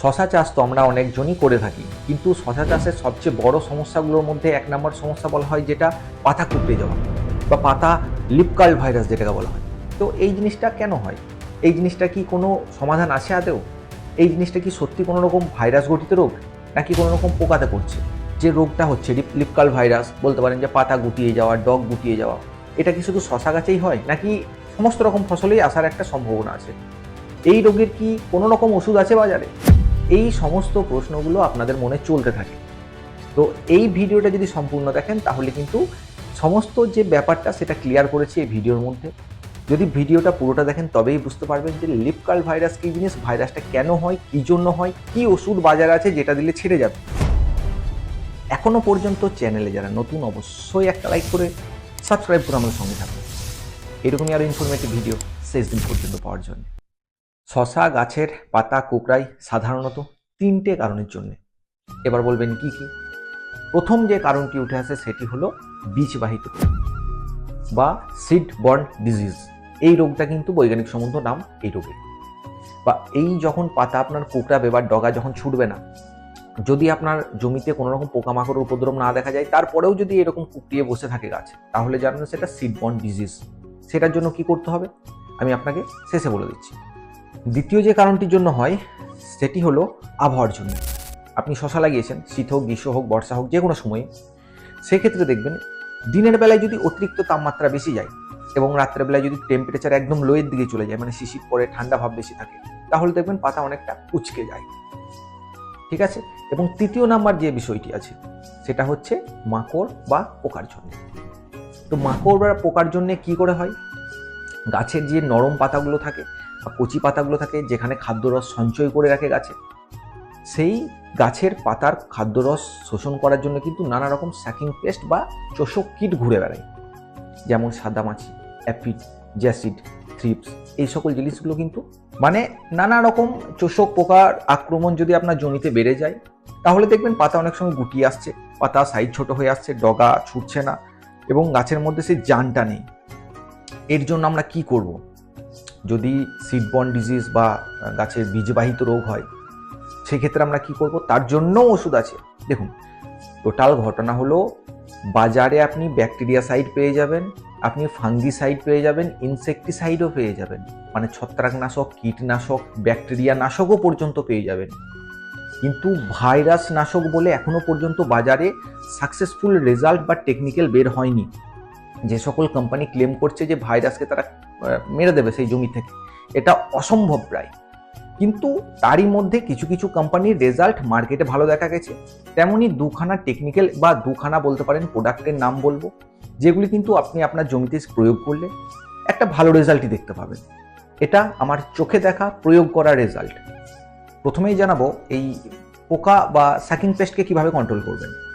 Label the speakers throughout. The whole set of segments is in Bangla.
Speaker 1: শশা চাষ তো আমরা অনেকজনই করে থাকি, কিন্তু শশা চাষের সবচেয়ে বড় সমস্যাগুলোর মধ্যে এক নম্বর সমস্যা বলা হয় যেটা পাতা কুকড়ে যাওয়া বা পাতা লিপকাল ভাইরাস যেটাকে বলা হয়। তো এই জিনিসটা কেন হয়? এই জিনিসটা কি কোনো সমাধান আছে আদেও এই জিনিসটা কি সত্যি কোনো রকম ভাইরাস গঠিত রোগ, নাকি কোনো রকম পোকাতে করছে যে রোগটা হচ্ছে লিপ- লিপকাল ভাইরাস, বলতে পারেন যে পাতা গুটিয়ে যাওয়া, ডগ গুটিয়ে যাওয়া, এটা কি শুধু শশা গাছেই হয়, নাকি সমস্ত রকম ফসলেই আসার একটা সম্ভাবনা আছে? এই রোগের কি কোনো রকম ওষুধ আছে বাজারে? এই সমস্ত প্রশ্নগুলো আপনাদের মনে চলতে থাকে। তো এই ভিডিওটা যদি সম্পূর্ণ দেখেন, তাহলে কিন্তু সমস্ত যে ব্যাপারটা, সেটা ক্লিয়ার করেছি এই ভিডিওর মধ্যে। যদি ভিডিওটা পুরোটা দেখেন, তবেই বুঝতে পারবেন যে লিপকাল ভাইরাস কী জিনিস ভাইরাসটা কেন হয়, কী জন্য হয়, কী ওষুধ বাজারে আছে যেটা দিলে ছেড়ে যাবে। এখনও পর্যন্ত চ্যানেলে যারা নতুন, অবশ্যই একটা লাইক করে সাবস্ক্রাইব করে আমাদের সঙ্গে থাকবে এরকমই আরও ইনফরমেটিভ ভিডিও শেষ দিন পর্যন্ত পাওয়ার জন্য। শশা গাছের পাতা কুকড়াই সাধারণত তিনটে কারণের জন্য। এবার বলবেন কি কি? প্রথম যে কারণটি উঠে আসে সেটি হলো বীজবাহিত বা সিড বর্ন ডিজিজ এই রোগটা কিন্তু বৈজ্ঞানিক সম্বন্ধ নাম এই রোগের। বা এই যখন পাতা আপনার কুকড়াবে বা ডগা যখন ছুটবে না, যদি আপনার জমিতে কোনো রকম পোকামাকড়ের উপদ্রব না দেখা যায়, তারপরেও যদি এরকম কুকড়িয়ে বসে থাকে গাছ, তাহলে জানেন সেটা সিড বর্ন ডিজিজ সেটার জন্য কি করতে হবে? আমি আপনাকে শেষে বলে দিচ্ছি। দ্বিতীয় যে কারণটির জন্য হয়, সেটি হলো আবহাওয়ার জন্য। আপনি শশা লাগিয়েছেন, শীত হোক, গ্রীষ্ম হোক, বর্ষা হোক যে কোনো সময়ে। সেক্ষেত্রে দেখবেন, দিনের বেলায় যদি অতিরিক্ত তাপমাত্রা বেশি যায় এবং রাত্রেবেলায় যদি টেম্পারেচার একদম লোয়ের দিকে চলে যায় মানে শিশির পরে ঠান্ডা ভাব বেশি থাকে, তাহলে দেখবেন পাতা অনেকটা উচকে যায়। ঠিক আছে? এবং তৃতীয় নাম্বার যে বিষয়টি আছে, সেটা হচ্ছে মাকড় বা পোকার জন্য। তো মাকড় বা পোকার জন্য কি করে হয়? গাছের যে নরম পাতাগুলো থাকে কচি পাতাগুলো থাকে যেখানে খাদ্যরস সঞ্চয় করে রাখে গাছে। সেই গাছের পাতার খাদ্যরস শোষণ করার জন্য কিন্তু নানা রকম স্যাকিং পেস্ট বা চোষক কীট ঘুরে বেড়ায়। যেমন সাদামাছি অ্যাপিড জ্যাসিড থ্রিপস এই সকল জিনিসগুলো কিন্তু মানে নানা রকম চোষক পোকার আক্রমণ যদি আপনার জমিতে বেড়ে যায়, তাহলে দেখবেন পাতা অনেক সময় গুটিয়ে আসছে, পাতা সাইজ ছোট হয়ে আসছে, ডগা ছুটছে না এবং গাছের মধ্যে সেই জানটা নেই। এর জন্য আমরা কি করব? যদি সিডবন ডিজিজ বা গাছের বীজবাহিত রোগ হয়, সেক্ষেত্রে আমরা কি করব? তার জন্যও ওষুধ আছে। দেখুন টোটাল ঘটনা হলো, বাজারে আপনি ব্যাকটেরিয়া সাইড পেয়ে যাবেন, আপনি ফাঙ্গিসাইড পেয়ে যাবেন ইনসেকটিসাইডও পেয়ে যাবেন। মানে ছত্রাকনাশক, কীটনাশক ব্যাকটেরিয়া নাশকও পর্যন্ত পেয়ে যাবেন। কিন্তু ভাইরাস নাশক বলে এখনও পর্যন্ত বাজারে সাকসেসফুল রেজাল্ট বা টেকনিক্যাল বের হয়নি। যে সকল কোম্পানি ক্লেম করছে যে ভাইরাসকে তারা মেরে দেবে সেই জমি থেকে। এটা অসম্ভব প্রায়। কিন্তু তারই মধ্যে কিছু কিছু কোম্পানির রেজাল্ট মার্কেটে ভালো দেখা গেছে। তেমনই দুখানা টেকনিক্যাল বা দুখানা বলতে পারেন প্রোডাক্টের নাম বলব, যেগুলি কিন্তু আপনি আপনার জমিতে প্রয়োগ করলে একটা ভালো রেজাল্টই দেখতে পাবেন। এটা আমার চোখে দেখা প্রয়োগ করা রেজাল্ট প্রথমেই জানাব এই পোকা বা সাকিং পেস্টকে কীভাবে কন্ট্রোল করবেন।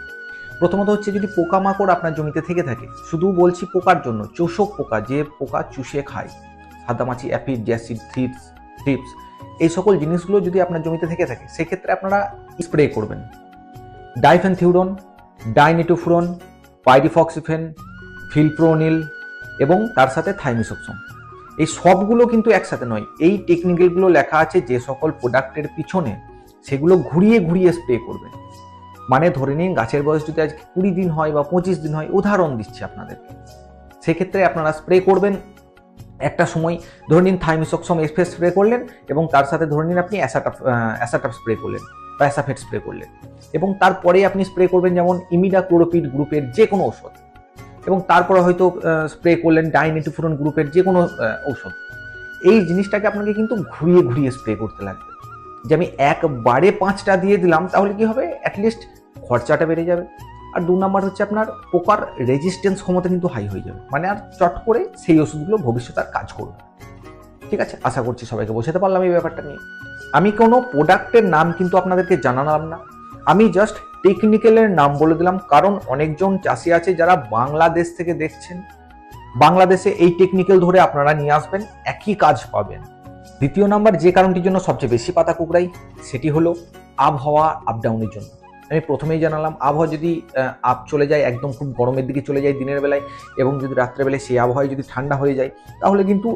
Speaker 1: প্রথমত হচ্ছে যদি পোকামাকড় আপনার জমিতে থেকে থাকে, শুধু বলছি পোকার জন্য, চোষক পোকা, যে পোকা চুষে খায় সাদামাছি অ্যাপিড জ্যাসিড থ্রিপস থ্রিপস, এই সকল জিনিসগুলো যদি আপনার জমিতে থেকে থাকে, সেক্ষেত্রে আপনারা স্প্রে করবেন। ডাইফেনথিউরন, ডাইনিটোফুরন, পাইরিফক্সিফেন, ফিলপ্রোনিল এবং তার সাথে থাইমিসক্সম এই সবগুলো কিন্তু একসাথে নয়, এই টেকনিক্যালগুলো লেখা আছে যে সকল প্রোডাক্টের পিছনে, সেগুলো ঘুরিয়ে ঘুরিয়ে স্প্রে করবেন। মানে ধরে নিন গাছের বয়স যদি আজকে কুড়ি দিন হয় বা পঁচিশ দিন হয়, উদাহরণ দিচ্ছি আপনাদেরকে। সেক্ষেত্রে আপনারা স্প্রে করবেন। একটা সময় ধরে নিন থাইমিসক্সম এসপে স্প্রে করলেন এবং তার সাথে ধরে নিন আপনি অ্যাসাটাপ অ্যাসাটাপ স্প্রে করলেন বা অ্যাসাফেট স্প্রে করলেন। এবং তারপরে আপনি স্প্রে করবেন যেমন ইমিডা ক্লোরোপিড গ্রুপের যে কোনো ঔষধ। এবং তারপরে হয়তো স্প্রে করলেন ডাইনিটিফুরন গ্রুপের যে কোনো ঔষধ। এই জিনিসটাকে আপনাকে কিন্তু ঘুরিয়ে ঘুরিয়ে স্প্রে করতে লাগবে। যে আমি একবারে পাঁচটা দিয়ে দিলাম, তাহলে কি হবে? অ্যাটলিস্ট খরচাটা বেড়ে যাবে। আর দু নম্বর হচ্ছে আপনার পোকার রেজিস্ট্যান্স ক্ষমতা কিন্তু হাই হয়ে যাবে। মানে আর চট করে সেই ওষুধগুলো ভবিষ্যতে আর কাজ করবে ঠিক আছে? আশা করছি সবাইকে বোঝাতে পারলাম এই ব্যাপারটা নিয়ে। আমি কোনো প্রোডাক্টের নাম কিন্তু আপনাদেরকে জানালাম না। আমি জাস্ট টেকনিক্যালের নাম বলে দিলাম। কারণ অনেকজন চাষি আছে যারা বাংলাদেশ থেকে দেখছেন। বাংলাদেশে এই টেকনিক্যাল ধরে আপনারা নিয়ে আসবেন, একই কাজ পাবেন। দ্বিতীয় নাম্বার যে কারণটির জন্য সবচেয়ে বেশি পাতা কুকড়াই, সেটি হলো আবহাওয়া আপডাউনের জন্য। আমি প্রথমেই জানালাম, আবহাওয়া যদি আপ চলে যায়, একদম খুব গরমের দিকে চলে যায় দিনের বেলায় এবং যদি রাত্রেবেলায় সেই আবহাওয়ায় যদি ঠান্ডা হয়ে যায়, তাহলে কিন্তু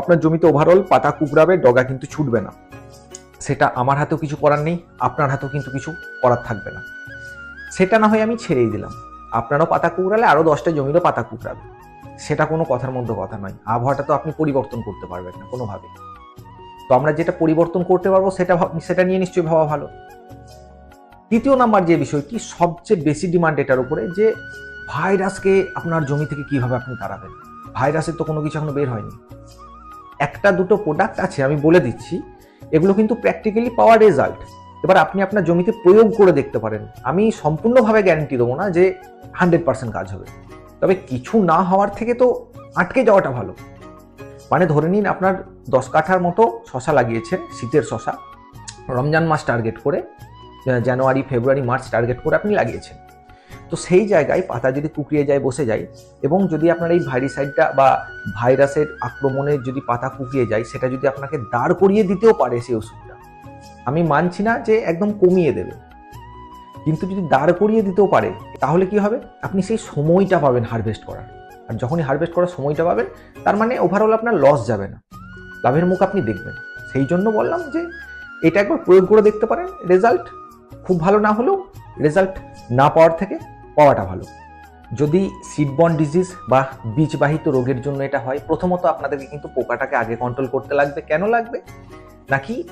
Speaker 1: আপনার জমিতে ওভারঅল পাতা কুকড়াবে, ডগা কিন্তু ছুটবে না। সেটা আমার হাতেও কিছু করার নেই, আপনার হাতেও কিন্তু কিছু করার থাকবে না। সেটা না হয় আমি ছেড়েই দিলাম। আপনারও পাতা কুকড়ালে আরও দশটা জমিরও পাতা কুকড়াবে। সেটা কোনো কথার মধ্যে কথা নয়। আবহাওয়াটা তো আপনি পরিবর্তন করতে পারবেন না কোনোভাবে। তো আমরা যেটা পরিবর্তন করতে পারব, সেটা সেটা নিয়ে নিশ্চয়ই ভাবা ভালো। তৃতীয় নাম্বার যে বিষয় বিষয়টি সবচেয়ে বেশি ডিমান্ড এটার উপরে? যে ভাইরাসকে আপনার জমি থেকে কীভাবে আপনি তাড়াবেন? ভাইরাসের তো কোনো কিছু এখনও বের হয়নি। একটা দুটো প্রোডাক্ট আছে, আমি বলে দিচ্ছি, এগুলো কিন্তু প্র্যাকটিক্যালি পাওয়ার রেজাল্ট এবার আপনি আপনার জমিতে প্রয়োগ করে দেখতে পারেন। আমি সম্পূর্ণভাবে গ্যারান্টি দেবো না যে হান্ড্রেড পার্সেন্ট কাজ হবে। তবে কিছু না হওয়ার থেকে তো আটকে যাওয়াটা ভালো। মানে ধরে নিন আপনার দশ কাঠার মতো শশা লাগিয়েছেন, শীতের শশা। রমজান মাস টার্গেট করে জানুয়ারি, ফেব্রুয়ারি, মার্চ টার্গেট করে আপনি লাগিয়েছেন। তো সেই জায়গায় পাতা যদি কুকড়িয়ে যায়, বসে যায়, এবং যদি আপনার এই ভাইরিসাইডটা বা ভাইরাসের আক্রমণে যদি পাতা কুকড়িয়ে যায়, সেটা যদি আপনাকে দাঁড় করিয়ে দিতেও পারে সেই ওষুধটা, আমি মানছি না যে একদম কমিয়ে দেবে। কিন্তু যদি দাঁড় করিয়ে দিতেও পারে, তাহলে কি হবে? আপনি সেই সময়টা পাবেন হারভেস্ট করার। আর যখনই হারভেস্ট করার সময়টা পাবেন, তার মানে ওভারঅল আপনার লস যাবে না। লাভের মুখ আপনি দেখবেন। সেই জন্য বললাম যে, এটা একবার প্রয়োগ করে দেখতে পারেন রেজাল্ট খুব ভালো না হলেও রেজাল্ট না পাওয়ার থেকে পাওয়াটা ভালো। যদি সিডবন ডিজিজ বা বীজবাহিত রোগের জন্য এটা হয়, প্রথমত আপনাদেরকে কিন্তু পোকাটাকে আগে কন্ট্রোল করতে লাগবে। কেন লাগবে? নাকি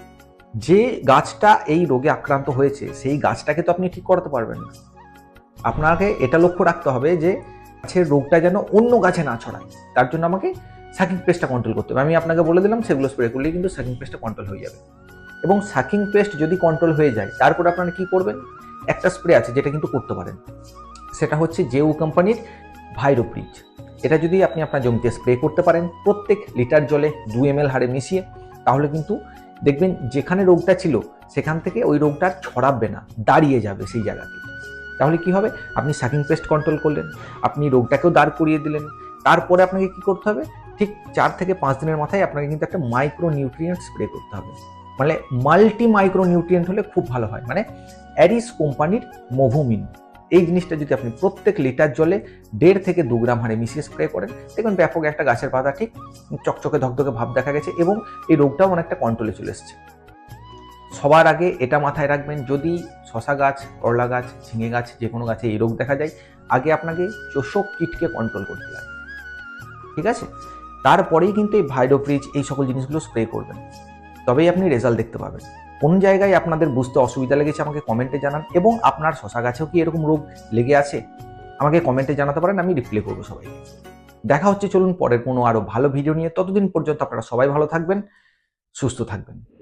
Speaker 1: যে গাছটা এই রোগে আক্রান্ত হয়েছে, সেই গাছটাকে তো আপনি ঠিক করাতে পারবেন না। আপনাকে এটা লক্ষ্য রাখতে হবে যে, গাছের রোগটা যেন অন্য গাছে না ছড়ায়। তার জন্য আমাকে সাকিং পেস্টটা কন্ট্রোল করতে হবে। আমি আপনাকে বলে দিলাম, সেগুলো স্প্রে করলেই কিন্তু সাকিং পেস্টটা কন্ট্রোল হয়ে যাবে। এবং সাকিং পেস্ট যদি কন্ট্রোল হয়ে যায়, তারপর আপনারা কি করবেন? একটা স্প্রে আছে যেটা কিন্তু করতে পারেন। সেটা হচ্ছে জেউ কোম্পানির ভাইরোপ্রিজ এটা যদি আপনি আপনার জমিতে স্প্রে করতে পারেন, প্রত্যেক লিটার জলে দু এম এল হারে মিশিয়ে, তাহলে কিন্তু দেখবেন যেখানে রোগটা ছিল, সেখান থেকে ওই রোগটা ছড়াবে না, দাঁড়িয়ে যাবে সেই জায়গাতে। তাহলে কি হবে? আপনি সাকিং পেস্ট কন্ট্রোল করলেন, আপনি রোগটাকেও দাঁড় করিয়ে দিলেন। তারপরে আপনাকে কি করতে হবে? ঠিক চার থেকে পাঁচ দিনের মাথায় আপনাকে কিন্তু একটা মাইক্রো নিউট্রিয়েন্ট স্প্রে করতে হবে। মানে মাল্টি মাইক্রো নিউট্রিয়েন্ট হলে খুব ভালো হয়। মানে অ্যারিস কোম্পানির মোভোমিন এই জিনিসটা যদি আপনি প্রত্যেক লিটার জলে দেড় থেকে দু গ্রাম হারে মিশিয়ে স্প্রে করেন, দেখবেন ব্যাপক একটা গাছের পাতা ঠিক চকচকে ধকধকে ভাব দেখা গেছে এবং এই রোগটাও অনেকটা কন্ট্রোলে চলে এসছে। সবার আগে এটা মাথায় রাখবেন, যদি শশা গাছ, করলা গাছ, ঝিঙে গাছ যে কোনো গাছে এই রোগ দেখা যায়, আগে আপনাকে চোষক কীটকে কন্ট্রোল করতে লাগবে ঠিক আছে? তারপরেই কিন্তু এই ভাইডোপ্রিজ এই সকল জিনিসগুলো স্প্রে করবেন। তবেই আপনি রেজাল্ট দেখতে পাবেন। কোন জায়গায় আপনাদের বুঝতে অসুবিধা লেগেছে আমাকে কমেন্টে জানান এবং আপনার শশা গাছেও কি এরকম রোগ লেগে আছে? আমাকে কমেন্টে জানাতে পারেন, আমি রিপ্লাই করব সবাইকে। দেখা হচ্ছে, চলুন পরের কোনো আরও ভালো ভিডিও নিয়ে। ততদিন পর্যন্ত আপনারা সবাই ভালো থাকবেন, সুস্থ থাকবেন।